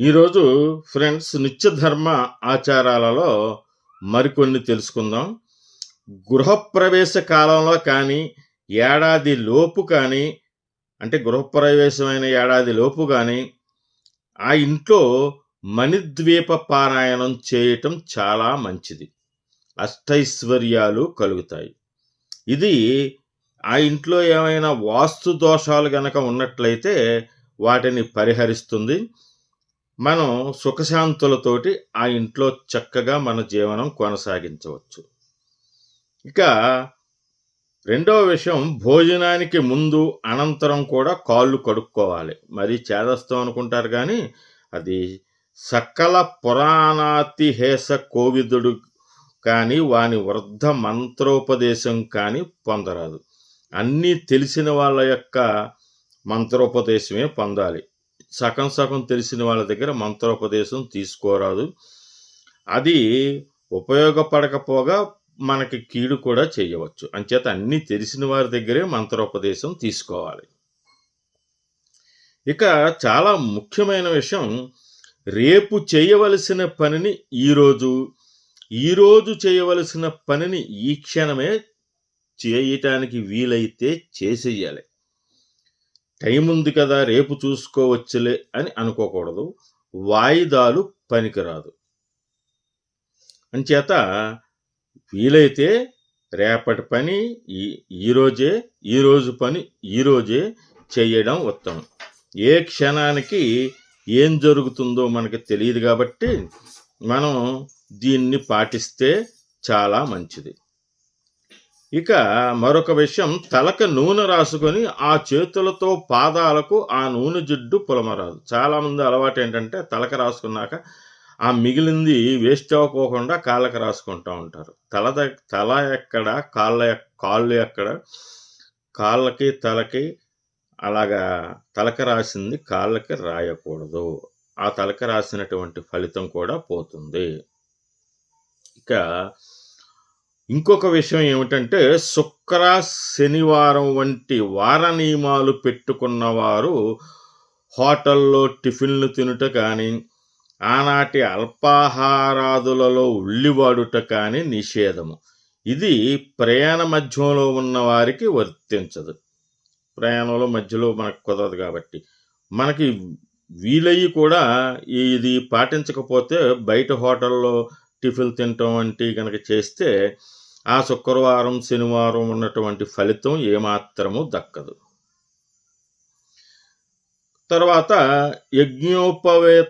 ఈరోజు ఫ్రెండ్స్ నిత్యధర్మ ఆచారాలలో మరికొన్ని తెలుసుకుందాం. గృహప్రవేశ కాలంలో కానీ ఏడాది లోపు కానీ అంటే గృహప్రవేశమైన ఏడాది లోపు కానీ ఆ ఇంట్లో మణిద్వీప పారాయణం చేయటం చాలా మంచిది. అష్టైశ్వర్యాలు కలుగుతాయి. ఇది ఆ ఇంట్లో ఏమైనా వాస్తు దోషాలు గనక ఉన్నట్లయితే వాటిని పరిహరిస్తుంది. మనం సుఖశాంతులతోటి ఆ ఇంట్లో చక్కగా మన జీవనం కొనసాగించవచ్చు. ఇక రెండవ విషయం భోజనానికి ముందు అనంతరం కూడా కాళ్ళు కడుక్కోవాలి. మరి చేదస్తాం అనుకుంటారు కానీ అది సకల పురాణాతిహేస కోవిదుడు కానీ వాని వృద్ధ మంత్రోపదేశం కానీ పొందరాదు. అన్నీ తెలిసిన వాళ్ళ యొక్క మంత్రోపదేశమే పొందాలి. సగం సగం తెలిసిన వాళ్ళ దగ్గర మంత్రోపదేశం తీసుకోరాదు. అది ఉపయోగపడకపోగా మనకి కీడు కూడా చేయవచ్చు. అంచేత అన్నీ తెలిసిన వారి దగ్గరే మంత్రోపదేశం తీసుకోవాలి. ఇక చాలా ముఖ్యమైన విషయం రేపు చేయవలసిన పనిని ఈరోజు ఈరోజు చేయవలసిన పనిని ఈ క్షణమే చేయటానికి వీలైతే చేసేయాలి. టైం ఉంది కదా రేపు చూసుకోవచ్చులే అని అనుకోకూడదు. వాయిదాలు పనికిరాదు. అంచేత వీలైతే రేపటి పని ఈ ఈరోజే ఈరోజు పని ఈరోజే చేయడం ఉత్తమం. ఏ క్షణానికి ఏం జరుగుతుందో మనకి తెలియదు కాబట్టి మనం దీన్ని పాటిస్తే చాలా మంచిది. ఇక మరొక విషయం తలక నూనె రాసుకొని ఆ చేతులతో పాదాలకు ఆ నూనె జిడ్డు పులమరాదు. చాలామంది అలవాటు ఏంటంటే తలక రాసుకున్నాక ఆ మిగిలింది వేస్ట్ అవ్వకోకుండా కాళ్ళకి రాసుకుంటూ ఉంటారు. తల తల ఎక్కడ కాళ్ళ కాళ్ళు ఎక్కడ కాళ్ళకి తలకి అలాగా తలక రాసింది కాళ్ళకి రాయకూడదు. ఆ తలక రాసినటువంటి ఫలితం కూడా పోతుంది. ఇక ఇంకొక విషయం ఏమిటంటే శుక్ర శనివారం వంటి వార నియమాలు పెట్టుకున్నవారు హోటల్లో టిఫిన్లు తినుట కానీ ఆనాటి అల్పాహారాదులలో ఉల్లివాడుట కానీ నిషేధము. ఇది ప్రయాణ మధ్యంలో ఉన్న వారికి వర్తించదు. ప్రయాణంలో మధ్యలో మనకు కుదరదు కాబట్టి. మనకి వీలయ్యి కూడా ఇది పాటించకపోతే బయట హోటల్లో టిఫిన్ తినటం వంటి కనుక చేస్తే ఆ శుక్రవారం శనివారం ఉన్నటువంటి ఫలితం ఏమాత్రము దక్కదు. తర్వాత యజ్ఞోపవేత